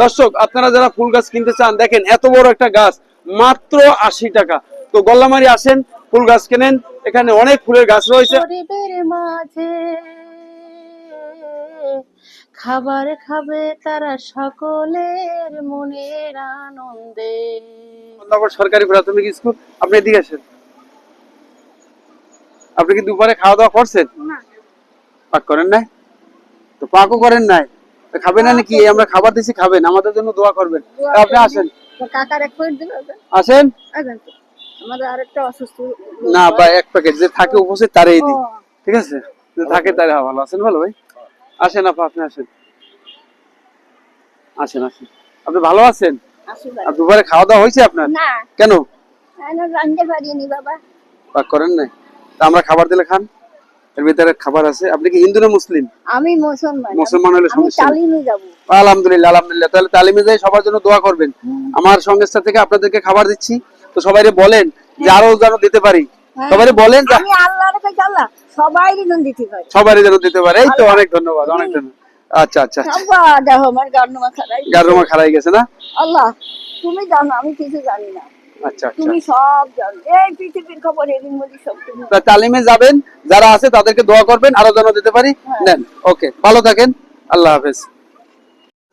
দর্শক আপনারা যারা ফুল গাছ কিনতে চান দেখেন এত বড় একটা গাছ মাত্র আশি টাকা। তো গল্লামারি আসেন ফুল গাছ কেনেন। এখানে অনেক ফুলের গাছ রয়েছে। খাবার খাবে তারা সকলের মনের আনন্দে। সরকারি প্রাথমিক স্কুল আপনি এদিকে আসেন। আপনি কি দুপুরে খাওয়া দাওয়া করছেন? পাক করেন নাই? তো পাকও করেন নাই? তো খাবেন না নাকি? আমরা খাবার দিছি খাবেন। আমাদের জন্য দোয়া করবেন। আপনি আসেন। কাকার এক পয়েন্ট দিল আসেন। আমাদের আরেকটা অসুস্থ না বা এক প্যাকেট যে থাকে উপস্থিত তারই দিই ঠিক আছে? যে থাকে তারে ভালো আছেন ভালো ভাই? আসেন আপা আপনি আসেন। আসেন আসেন। আপনি ভালো আছেন? আর দুপুরে খাওয়া দাওয়া হয়েছে আপনার? কেন? আমি জানতে পারিনি বাবা। করেন তা আমরা খাবার দিলে খান। এর ভিতরে খাবার আছে। আপনি কি হিন্দু না মুসলিম? আমি মুসলমান। মুসলমান হলে সমস্যা তালিমে যাব। আলহামদুলিল্লাহ আলহামদুলিল্লাহ। তাহলে তালিমে যাই সবার জন্য দোয়া করবেন। আমার সংস্থা থেকে আপনাদেরকে খাবার দিচ্ছি। তো সবাইরে বলেন যে আরও যেন দিতে পারি। সবাইরে বলেন আমি আল্লাহর কাছে আল্লাহ সবাই জন দিতে পারি। যেন দিতে পারে। এই তো অনেক ধন্যবাদ অনেক ধন্যবাদ। আচ্ছা আচ্ছা। দেখো আমার গান্ডু মাথা নাই। গারমা খারাই গেছে না? আল্লাহ তুমি জানো আমি কিছু জানি না। আচ্ছা আচ্ছা। তুমি সব জানো। এই পৃথিবীর খবর এদিন বলি সব তুমি তালিমে যাবেন যারা আছে তাদেরকে দোয়া করবেন আরও যেন দিতে পারি নেন। ওকে ভালো থাকেন আল্লাহ হাফেজ।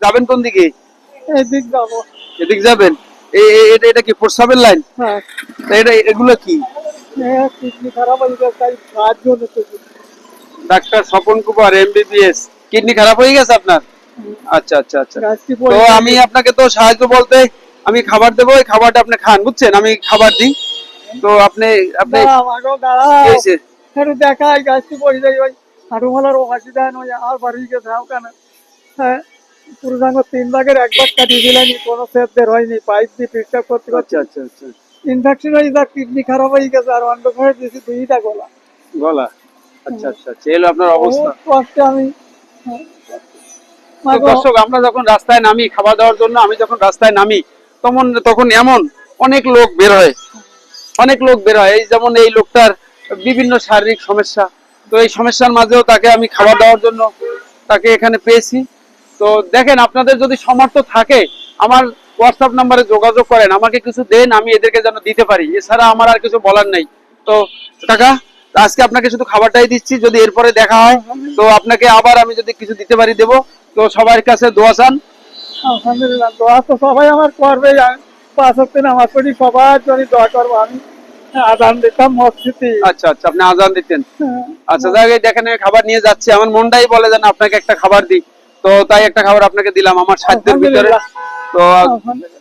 যাবেন কোন দিকে? এদিক যাব। এদিক যাবেন? এটা এটা কি প্রস্রাবের লাইন? হ্যাঁ। এটা এগুলো কি? কিডনি খারাপ হয়ে গেছে তাই সাহায্য doctor Swapan Kumar MBBS kidney খারাপ হয়ে গেছে আপনার? আচ্ছা আচ্ছা আচ্ছা। তো আমি আপনাকে তো সাহায্য বলতে আমি খাবার দেবো ওই খাবারটা আপনি খান বুঝছেন? আমি খাবার দিই। তো আপনি আপনি দেখাই গাছটি পড়ে যাই আর বাড়ি গেছে ওখানে হ্যাঁ পুরুষাঙ্গ তিন ভাগের এক ভাগ কাটিয়ে দিলেন কোনো সেদ্ধের হয়নি পাইপ দিয়ে পেশাব করতে করতে। আচ্ছা আচ্ছা আচ্ছা। ইনফেকশন হয়ে যা কিডনি খারাপ হয়ে গেছে আর অন্য দিয়েছি দুইটা গলা। গলা? আচ্ছা আচ্ছা আচ্ছা এলো আপনার অবস্থা। কষ্টে আমি। দর্শক আমরা যখন রাস্তায় নামি খাবার দেওয়ার জন্য আমি যখন রাস্তায় নামি তখন তখন এমন অনেক লোক বের হয়। অনেক লোক বের হয়। এই যেমন এই লোকটার বিভিন্ন শারীরিক সমস্যা। তো এই সমস্যার মাঝেও তাকে আমি খাবার দেওয়ার জন্য তাকে এখানে পেয়েছি। তো দেখেন, আপনাদের যদি সামর্থ্য থাকে, আমার হোয়াটসঅ্যাপ নাম্বারে যোগাযোগ করেন। আমাকে কিছু দেন, আমি এদেরকে যেন দিতে পারি। এছাড়া আমার আর কিছু বলার নেই। তো টাকা আজকে আপনাকে শুধু খাবারটাই দিচ্ছি। যদি এরপরে দেখা হয়, তো আপনাকে আবার আমি যদি কিছু দিতে পারি দেবো। তো সবার কাছে দোয়া চান। আলহামদুলিল্লাহ দোয়া তো সবাই আমার করবে পাঁচ হচ্ছে নামাজ পড়ি সবার জন্য দোয়া করব আমি। আদান দিতাম মসজিদে। আচ্ছা আচ্ছা আপনি আজান দিতেন। আচ্ছা যাই দেখেন খাবার নিয়ে যাচ্ছি। আমার মনটাই বলে যেন আপনাকে একটা খাবার দিই। তো তাই একটা খাবার আপনাকে দিলাম আমার সাধ্যের ভিতরে। তো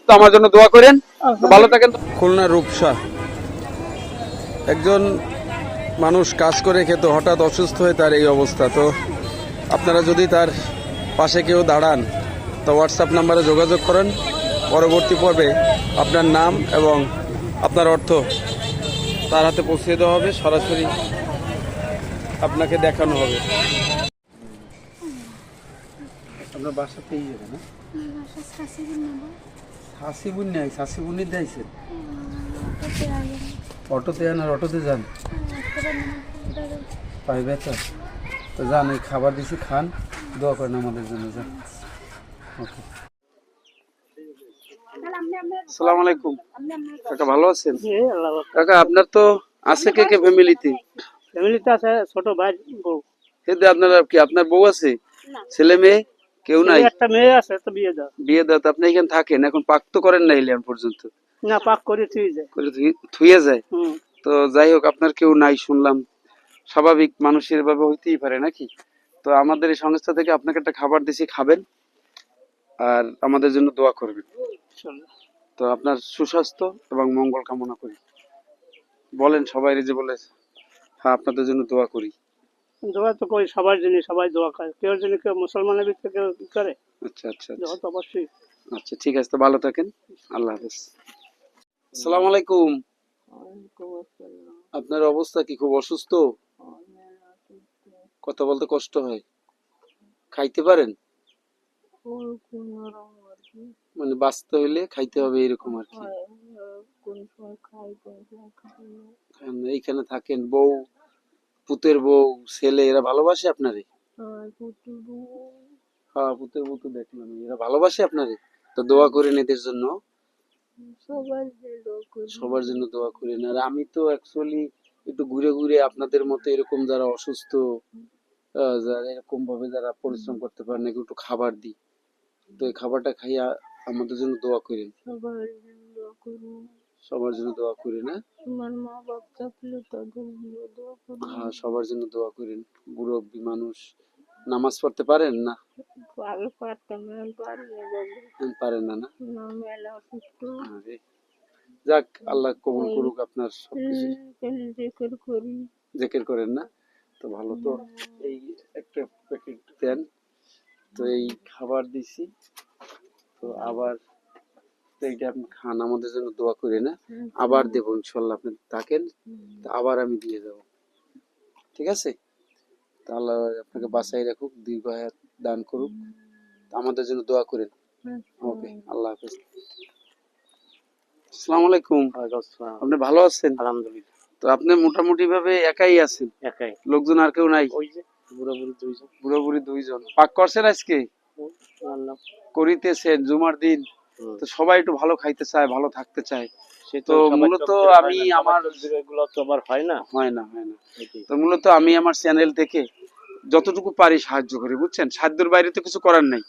তো আমার জন্য দোয়া করেন। ভালো থাকেন। খুলনা রূপসা। একজন মানুষ কাজ করে খেতে হঠাৎ অসুস্থ হয়ে তার এই অবস্থা। তো আপনারা যদি তার পাশে কেউ দাঁড়ান তো হোয়াটসঅ্যাপ নাম্বারে যোগাযোগ করেন। পরবর্তী পর্বে আপনার নাম এবং আপনার অর্থ তার হাতে পৌঁছে দেওয়া হবে। সরাসরি আপনাকে দেখানো হবে। আপনার বাসা পেয়ে যাবে না হাসিবুন নাই হাসিবুনি দিয়েছেন অটোতে যান আর অটোতে যান। পাই ব্যথা তো যান ওই খাবার দিছি খান। দোয়া করেন আমাদের জন্য যান। আসসালামু আলাইকুম। কাকা ভালো আছেন? কাকা আপনার তো আছে কে কে ফ্যামিলিতে? ফ্যামিলিতে আছে ছোট ভাই বউ। আপনার কি আপনার বউ আছে? ছেলে মেয়ে? কেউ নাই? একটা মেয়ে আছে তো বিয়ে দাও। বিয়ে দাও তো আপনি এখানে থাকেন এখন পাক তো করেন না ইলিয়ান পর্যন্ত? না পাক করে তুই যায়। করে ধুয়ে যায়? তো যাই হোক আপনার কেউ নাই শুনলাম। স্বাভাবিক মানুষের ভাবে হইতেই পারে নাকি? তো আমাদের এই সংস্থা থেকে আপনাকে একটা খাবার দিছি খাবেন? আর আমাদের জন্য দোয়া করবেন। তো আপনার সুস্বাস্থ্য এবং মঙ্গল কামনা করি। বলেন সবাই যে বলে হ্যাঁ আপনাদের জন্য দোয়া করি। দোয়া তো করি সবার জন্য সবাই দোয়া করে। কেউ জন্য কেউ মুসলমানের ভিতরে কেউ করে আচ্ছা আচ্ছা আচ্ছা। দোয়া তো অবশ্যই। আচ্ছা ঠিক আছে তো ভালো থাকেন। আল্লাহ হাফেজ। আসসালামু আলাইকুম। আপনার অবস্থা কি খুব অসুস্থ। কথা বলতে কষ্ট হয়। খাইতে পারেন? মানে বাঁচতে হইলে খাইতে হবে এরকম আর কি। এইখানে থাকেন বউ পুতের বউ ছেলে এরা ভালোবাসে আপনারে? হ্যাঁ পুতের বউ তো দেখলাম এরা ভালোবাসে আপনারে? তো দোয়া করেন এদের জন্য। সবার জন্য দোয়া করেন। আর আমি তো অ্যাকচুয়ালি একটু ঘুরে ঘুরে আপনাদের মতো এরকম যারা অসুস্থ যারা এরকম ভাবে যারা পরিশ্রম করতে পারে না একটু খাবার দিই। তো এই খাবারটা খাইয়া আমাদের জন্য দোয়া করেন। সবার জন্য করি সবার জন্য দোয়া করেন হ্যাঁ? আমার মা বাপ থাকলে তাদের জন্য দোয়া করি হ্যাঁ সবার জন্য দোয়া করেন। মুরব্বী মানুষ নামাজ পড়তে পারেন না? আগে পারতাম এখন না পারেন না না? না যাক আল্লাহ কবুল করুক আপনার সবকিছু। জেকের করি। জেকের করেন না? তো ভালো তো এই একটা প্যাকেট দেন। তো এই খাবার দিছি। তো আবার তো আপনি খান আমাদের জন্য দোয়া করে না আবার দেবো ইনশাল্লাহ আপনি থাকেন। আবার আমি দিয়ে যাব ঠিক আছে? তো আল্লাহ আপনাকে বাঁচাই রাখুক দীর্ঘ হায়াত দান করুক। আমাদের জন্য দোয়া করেন। ওকে আল্লাহ হাফেজ। আসসালামু আলাইকুম। আপনি ভালো আছেন? আলহামদুলিল্লাহ। তো আপনি মোটামুটি ভাবে একাই আছেন? একাই। লোকজন আর কেউ নাই? ওই যে বুড়ো দুইজন। বুড়ো দুইজন। পাক করছেন আজকে? করিতেছেন জুমার দিন। তো সবাই একটু ভালো খাইতে চায় ভালো থাকতে চায়। তো মূলত আমি আমার- চোখ তো আবার হয় না। হয় না হয় না। তো মূলত আমি আমার চ্যানেল থেকে যতটুকু পারি সাহায্য করি বুঝছেন? সাধ্যের বাইরে তো কিছু করার নাই।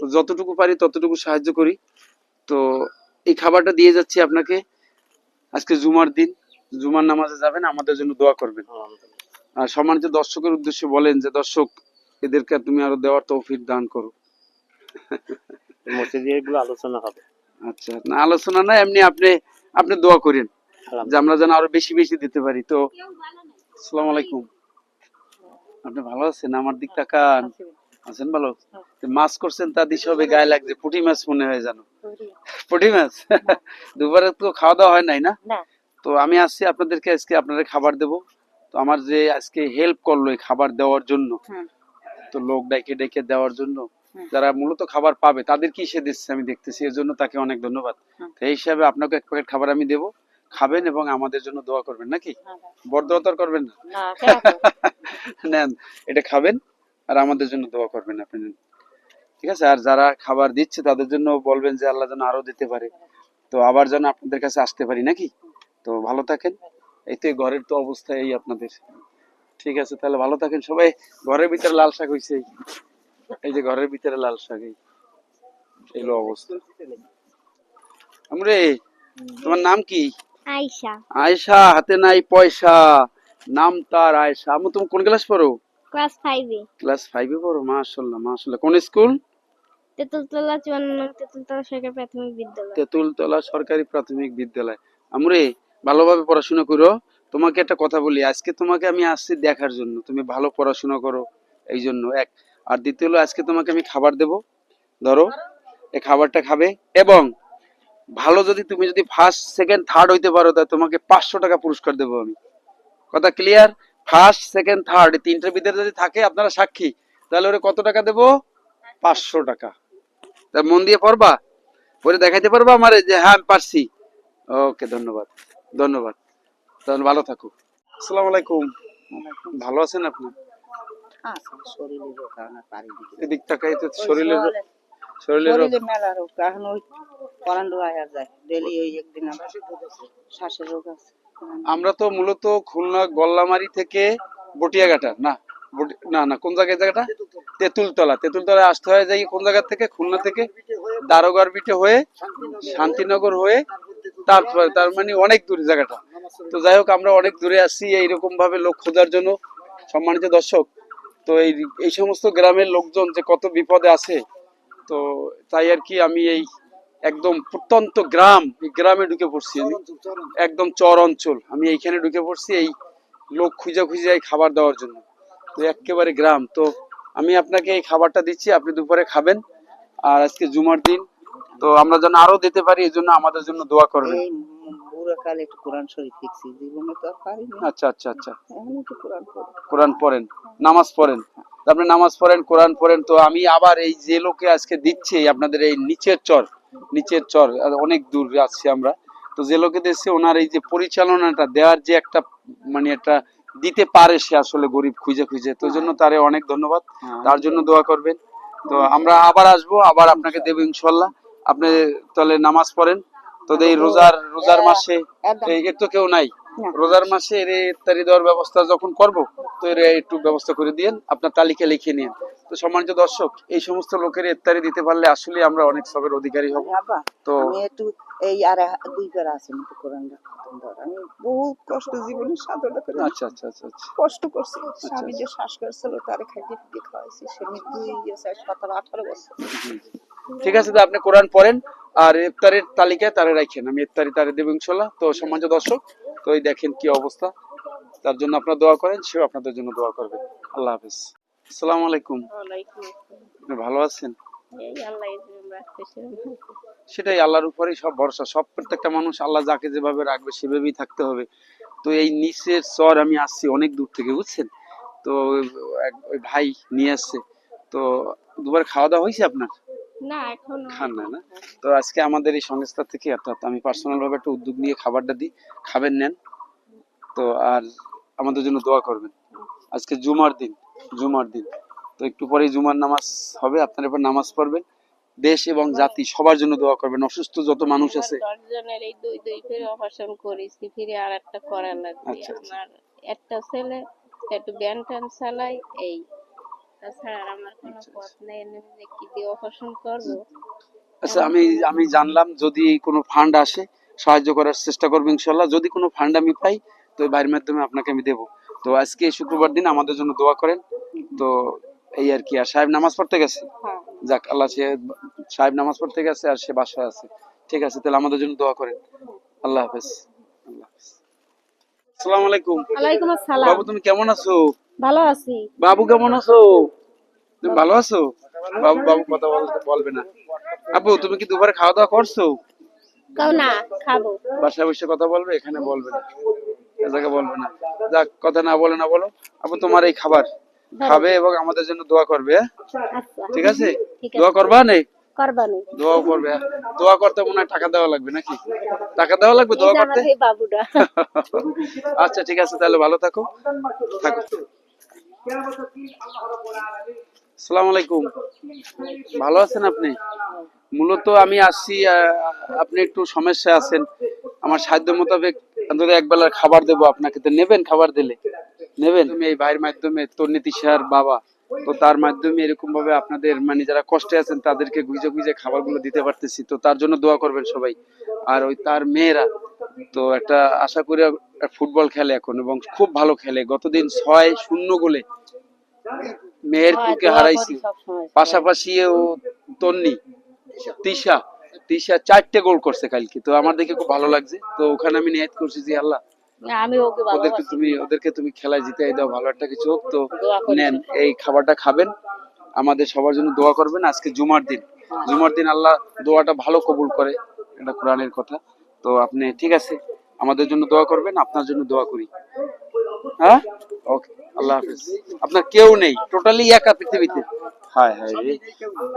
তো যতটুকু পারি ততটুকু সাহায্য করি। তো এই খাবারটা দিয়ে যাচ্ছি আপনাকে। আজকে জুমার দিন জুমার নামাজে যাবেন আমাদের জন্য দোয়া করবেন। সম্মানিত দর্শকের উদ্দেশ্যে বলেন যে দর্শক এদেরকে তুমি আরও দেওয়ার তৌফিক দান করো। মসজিদে এগুলো আলোচনা হবে। আচ্ছা না আলোচনা না এমনি আপনি আপনি দোয়া করেন যে আমরা যেন আরও বেশি বেশি দিতে পারি। তো আসসালামু আলাইকুম। আপনি ভালো আছেন? আমার দিক তাকান। আছেন ভালো? মাছ করছেন তা দিশে হবে গায়ে লাগছে। পুঁটি মাছ মনে হয় জানো পুঁটি। মাছ? দুবারে তো খাওয়া দাওয়া হয় নাই না? না। তো আমি আসছি আপনাদেরকে আজকে আপনাদের খাবার দেব। তো আমার যে আজকে হেল্প করল এই খাবার দেওয়ার জন্য তো লোক ডাইকে ডেকে দেওয়ার জন্য যারা মূলত খাবার পাবে তাদের কি সে দিচ্ছে আমি দেখতেছি এর জন্য তাকে অনেক ধন্যবাদ। তো এই হিসাবে আপনাকে এক প্যাকেট খাবার আমি দেবো খাবেন এবং আমাদের জন্য দোয়া করবেন নাকি? বড় দোয়া তো আর করবেন না। নেন এটা খাবেন আর আমাদের জন্য দোয়া করবেন আপনি। ঠিক আছে আর যারা খাবার দিচ্ছে তাদের জন্য বলবেন যে আল্লাহ যেন আরও দিতে পারে। তো আবার যেন আপনাদের কাছে আসতে পারি নাকি? তো ভালো থাকেন। এই তো ঘরের তো অবস্থা এই আপনাদের। ঠিক আছে তাহলে ভালো থাকেন সবাই। ঘরের ভিতরে লাল শাক হয়েছে এই। যে ঘরের ভিতরে লাল শাক এই এলো অবস্থা। আমরে তোমার নাম কি? হাতে নাই পয়সা। নাম তার আয়সা আমি তুমি কোন ক্লাস পড়ো? ক্লাস ফাইভে। ক্লাস ফাইভে পড়ো? মাশাল্লাহ মাশাল্লাহ কোন স্কুল? তেঁতুলতলা চুয়ান্ন তেঁতুলতলা সরকারি প্রাথমিক বিদ্যালয়। তেঁতুলতলা সরকারি প্রাথমিক বিদ্যালয়। আমরে ভালোভাবে পড়াশোনা করো। তোমাকে একটা কথা বলি, আজকে তোমাকে আমি আসছি দেখার জন্য। তুমি ভালো পড়াশোনা করো এই জন্য। এক, আর দ্বিতীয় হলো, আজকে তোমাকে আমি খাবার দেব। ধরো, এই খাবারটা খাবে এবং ভালো যদি তুমি যদি ফার্স্ট সেকেন্ড থার্ড হইতে পারো তা তোমাকে পাঁচশো টাকা পুরস্কার দেবো আমি। কথা ক্লিয়ার ফার্স্ট সেকেন্ড থার্ড এই তিনটার ভিতরে যদি থাকে আপনারা সাক্ষী, তাহলে ওরে কত টাকা দেবো? পাঁচশো টাকা। তা মন দিয়ে পড়বা? পরে দেখাইতে পারবা আমারে যে হ্যাঁ আমি পারছি। ওকে, ধন্যবাদ। ধন্যবাদ। তাহলে ভালো থাকো আসসালামু আলাইকুম। ভালো আছেন আপনি? এদিক তাকাই তো শরীরের শরীরের মেলা রোগ এখন ওই করান আয়া যায় ডেলি ওই একদিন আমার শ্বাসের রোগ আছে আমরা তো মূলত খুলনা গল্লামারি থেকে বটিয়াঘাটা না না না কোন জায়গায় জায়গাটা? তেঁতুলতলা। তেঁতুলতলায় আসতে হয় যাই কোন জায়গা থেকে? খুলনা থেকে দারোগার বিটে হয়ে শান্তিনগর হয়ে তারপরে তার মানে অনেক দূরে জায়গাটা। তো যাই হোক, আমরা অনেক দূরে আসছি এইরকম ভাবে লোক খোঁজার জন্য। সম্মানিত দর্শক, তো এই এই সমস্ত গ্রামের লোকজন যে কত বিপদে আছে, তো তাই আর কি আমি এই একদম প্রত্যন্ত গ্রাম গ্রামে ঢুকে পড়ছি আমি। একদম চর অঞ্চল, আমি এইখানে ঢুকে পড়ছি এই লোক খুঁজে খুঁজে এই খাবার দেওয়ার জন্য। তো একেবারে গ্রাম, তো আমি আপনাকে এই খাবারটা দিচ্ছি, আপনি দুপুরে খাবেন। আর আজকে জুমার দিন তো আমরা যেন আরও দিতে পারি এই জন্য আমাদের জন্য দোয়া করবেন। এই একটু কোরআন শরীফ শিখছি জীবনে তো আর পারিনি আচ্ছা আচ্ছা আচ্ছা। একটু কোরআন কোরআন পড়েন নামাজ পড়েন। আপনি নামাজ পড়েন কোরআন পড়েন তো আমি আবার এই যে লোকে আজকে দিচ্ছি আপনাদের এই নিচের চর নিচের চর অনেক দূর আমরা তো যে লোকে দিচ্ছে ওনার এই যে পরিচালনাটা দেওয়ার যে একটা মানে একটা দিতে পারে সে আসলে গরিব খুঁজে খুঁজে তো জন্য তারে অনেক ধন্যবাদ। তার জন্য দোয়া করবেন। তো আমরা আবার আসব আবার আপনাকে দেবো ইনশাল্লাহ। আপনি তাহলে নামাজ পড়েন। তো এই রোজার রোজার মাসে এই এর তো কেউ নাই। রোজার মাসে এর ইফতারি দেওয়ার ব্যবস্থা যখন করব তো এর একটু ব্যবস্থা করে দিয়েন। আপনার তালিকা লিখে নিন তো সম্মানিত দর্শক এই সমস্ত লোকের ইফতারি দিতে পারলে আসলে আমরা অনেক সবের অধিকারী হব। তো আমি একটু এই আর দুই পেরা আছে একটু কোরআনটা খতম আমি বহুত কষ্ট জীবনে সাধনা করে আচ্ছা আচ্ছা আচ্ছা আচ্ছা। কষ্ট করছি। স্বামী যে শ্বাস করেছিল তারে খাওয়াইছি। সে মৃত্যু হয়ে গেছে সতেরো আঠারো বছর। ঠিক আছে তো আপনি কোরআন পড়েন আর ইফতারের তালিকায় তারে রাখেন আমি ইফতারি তারে দেবো ইনশাল্লাহ। তো সম্মানিত দর্শক তো এই দেখেন কি অবস্থা। তার জন্য আপনারা দোয়া করেন সেও আপনাদের জন্য দোয়া করবে। আল্লাহ হাফেজ। আসসালামু আলাইকুম। আপনি ভালো আছেন? সেটাই আল্লাহর উপরেই সব ভরসা। সব প্রত্যেকটা মানুষ আল্লাহ যাকে যেভাবে রাখবে সেভাবেই থাকতে হবে। তো এই নিচের চর আমি আসছি অনেক দূর থেকে বুঝছেন? তো ভাই নিয়ে আসছে। তো দুবার খাওয়া দাওয়া হয়েছে আপনার? না এখন খান না না? তো আজকে আমাদের এই সংস্থা থেকে অর্থাৎ আমি পার্সোনাল ভাবে একটা উদ্যোগ নিয়ে খাবারটা দিই খাবেন নেন। তো আর আমাদের জন্য দোয়া করবেন। আজকে জুমার দিন জুমার দিন। তো একটু পরেই জুমার নামাজ হবে আপনার এবার নামাজ পড়বেন। দেশ এবং জাতি সবার জন্য দোয়া করবেন। অসুস্থ যত মানুষ আছে। এই দুই দুই ফিরে অপারেশন করেছি ফিরে আর একটা লাগবে আচ্ছা, আচ্ছা। আমার একটা ছেলে একটু ব্যান ট্যান চালাই এই। তাছাড়া আমার কোনো আচ্ছা, পথ নেই আমি যে কি দিয়ে অপারেশন করব? আচ্ছা আমি আমি জানলাম যদি কোনো ফান্ড আসে সাহায্য করার চেষ্টা করব ইনশাল্লাহ যদি কোনো ফান্ড আমি পাই তো এই মাধ্যমে আপনাকে আমি দেবো। তো আজকে শুক্রবার দিন আমাদের জন্য দোয়া করেন। তো এই আর কি আর সাহেব নামাজ পড়তে গেছে? হ্যাঁ। যাক আল্লাহ সে সাহেব নামাজ পড়তে গেছে আর সে বাসায় আছে। ঠিক আছে তাহলে আমাদের জন্য দোয়া করেন। আল্লাহ হাফেজ। আল্লাহ হাফেজ। আসসালামু আলাইকুম। ওয়ালাইকুম আসসালাম। বাবু তুমি কেমন আছো? ভালো আছি। বাবু কেমন আছো? তুমি ভালো আছো? বাবু বাবু কথা বলতে বলবে না। আপু তুমি কি দুপুরে খাওয়া দাওয়া করছ? কাউ না খাব। বাসায় বসে কথা বলবে এখানে বলবে না। এ বলবে না। যাক কথা না বলে না বলো। আপু তোমার এই খাবার খাবে এবং আমাদের জন্য দোয়া করবে হ্যাঁ? আচ্ছা। ঠিক আছে? দোয়া করবা দোয়াও করবে হ্যাঁ? দোয়া করতে মনে হয় টাকা দেওয়া লাগবে নাকি? টাকা দেওয়া লাগবে দোয়া করতে? আচ্ছা ঠিক আছে তাহলে ভালো থাকো। থাকো। সালাম আলাইকুম। ভালো আছেন আপনি? মূলত আমি আসছি আপনি একটু সমস্যা আছেন। আমার সাধ্য মোতাবেক অন্তত এক বেলার খাবার দেবো আপনাকে। তো নেবেন খাবার দিলে? নেবেন? তুমি এই ভাইয়ের মাধ্যমে তোর সার বাবা তো তার মাধ্যমে এরকম ভাবে আপনাদের মানে যারা কষ্টে আছেন তাদেরকে গুজে গুজে খাবারগুলো দিতে পারতেছি। তো তার জন্য দোয়া করবেন সবাই। আর ওই তার মেয়েরা তো একটা আশা করি ফুটবল খেলে এখন এবং খুব ভালো খেলে। গতদিন ছয় শূন্য গোলে মেয়ের মেহেরপুরকে হারাইছি। পাশাপাশি ও তন্নি তিশা তিশা চারটে গোল করছে কালকে। তো আমার দেখে খুব ভালো লাগছে। তো ওখানে আমি নিয়ত করছি যে আল্লাহ। আমি ওকে ওদেরকে তুমি ওদেরকে তুমি খেলায় জিতাই দাও ভালো একটা কিছু হোক। তো নেন এই খাবারটা খাবেন। আমাদের সবার জন্য দোয়া করবেন। আজকে জুমার দিন। জুমার দিন আল্লাহ দোয়াটা ভালো কবুল করে। এটা কোরআনের কথা। তো আপনি ঠিক আছে আমাদের জন্য দোয়া করবেন আপনার জন্য দোয়া করি। হ্যাঁ? ওকে আল্লাহ হাফেজ। আপনার কেউ নেই টোটালি একা পৃথিবীতে। হায় হায় রে।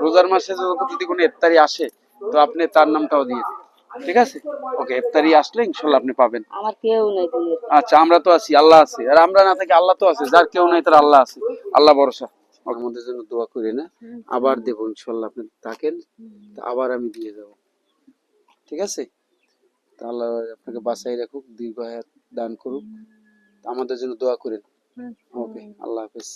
রোজার মাসে যদি কোনো ইফতারি আসে তো আপনি তার নামটাও দিয়ে দিন। ঠিক আছে? ওকে ইফতারি আসলে ইনশাল্লাহ আপনি পাবেন। আমার কেউ নেই দুনিয়াতে। আচ্ছা আমরা তো আছি আল্লাহ আছে। আর আমরা না থাকি আল্লাহ তো আছে যার কেউ নাই তার আল্লাহ আছে। আল্লাহ ভরসা। আমাদের জন্য দোয়া করে না? আবার দেবো ইনশাল্লাহ আপনি থাকেন তা আবার আমি দিয়ে যাব। ঠিক আছে? তা আল্লাহ আপনাকে বাঁচাই রাখুক দীর্ঘ হায়াত দান করুক। আমাদের জন্য দোয়া করেন। ওকে আল্লাহ হাফেজ।